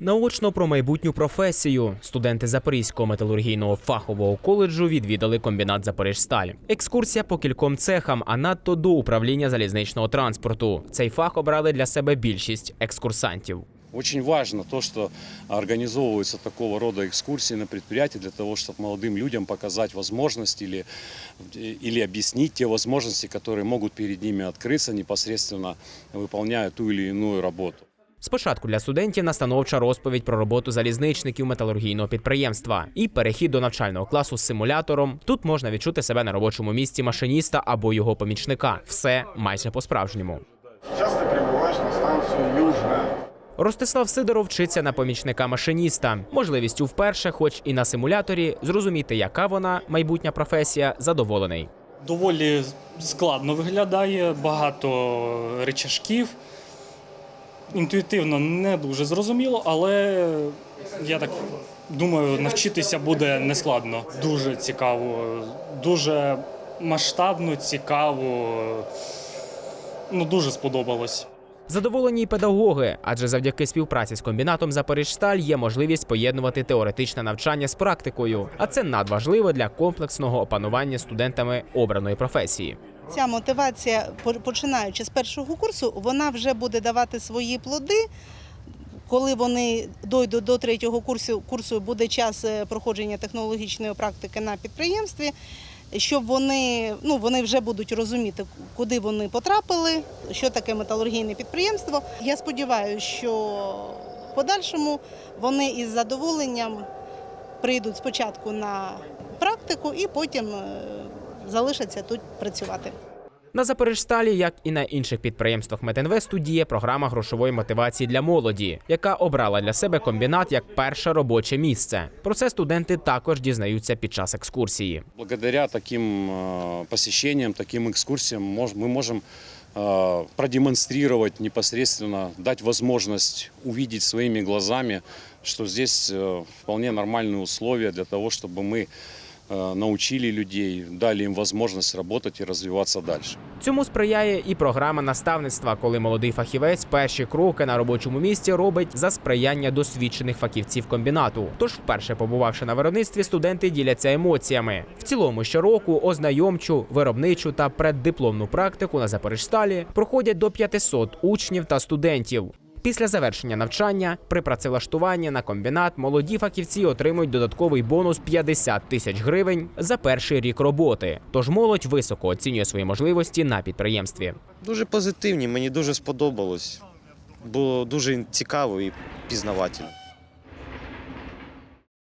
Наочно про майбутню професію студенти Запорізького металургійного фахового коледжу відвідали комбінат Запоріжсталь. Екскурсія по кільком цехам, а надто до управління залізничного транспорту. Цей фах обрали для себе більшість екскурсантів. Очень важно то, что организовываются такого рода экскурсии на предприятии для того, чтобы молодым людям показать возможности или, или объяснить те возможности, которые могут перед ними открыться непосредственно выполняя ту или иную работу. Спочатку для студентів настановча розповідь про роботу залізничників металургійного підприємства і перехід до навчального класу з симулятором. Тут можна відчути себе на робочому місці машиніста або його помічника. Все майже по-справжньому. Сейчас ты прибываешь на станцию Южная. Ростислав Сидоров вчиться на помічника машиніста. Можливістю вперше, хоч і на симуляторі, зрозуміти, яка вона майбутня професія, задоволений. доволі складно виглядає, багато речашків. Інтуїтивно не дуже зрозуміло, але я так думаю, навчитися буде нескладно. Дуже цікаво, дуже масштабно, цікаво. Ну, дуже сподобалось. Задоволені й педагоги, адже завдяки співпраці з комбінатом Запоріжсталь є можливість поєднувати теоретичне навчання з практикою, а це надважливо для комплексного опанування студентами обраної професії. Ця мотивація, починаючи з першого курсу, вона вже буде давати свої плоди. Коли вони дойдуть до третього курсу, курсу буде час е, проходження технологічної практики на підприємстві, щоб вони, ну, вони вже будуть розуміти, куди вони потрапили, що таке металургійне підприємство. Я сподіваюся, що в подальшому вони із задоволенням прийдуть спочатку на практику і потім е, залишаться тут працювати. На Запоріжсталі, як і на інших підприємствах Метинвесту, діє програма грошової мотивації для молоді, яка обрала для себе комбінат як перше робоче місце. Про це студенти також дізнаються під час екскурсії. Благодаря таким э, посещениям, таким экскурсиям мож- мы можем э, продемонстрировать непосредственно, дать возможность увидеть своими глазами, что здесь э, вполне нормальные условия для того, чтобы мы э, научили людей, дали им возможность работать и развиваться дальше. Цьому сприяє і програма наставництва, коли молодий фахівець перші кроки на робочому місці робить за сприяння досвідчених фахівців комбінату. Тож, вперше побувавши на виробництві, студенти діляться емоціями. В цілому щороку ознайомчу, виробничу та преддипломну практику на Запоріжсталі проходять до 500 учнів та студентів. Після завершення навчання при працевлаштуванні на комбінат молоді фахівці отримують додатковий бонус 50 тисяч гривень за перший рік роботи. Тож молодь високо оцінює свої можливості на підприємстві. Дуже позитивні, мені дуже сподобалось. Було дуже цікаво і пізнавательно.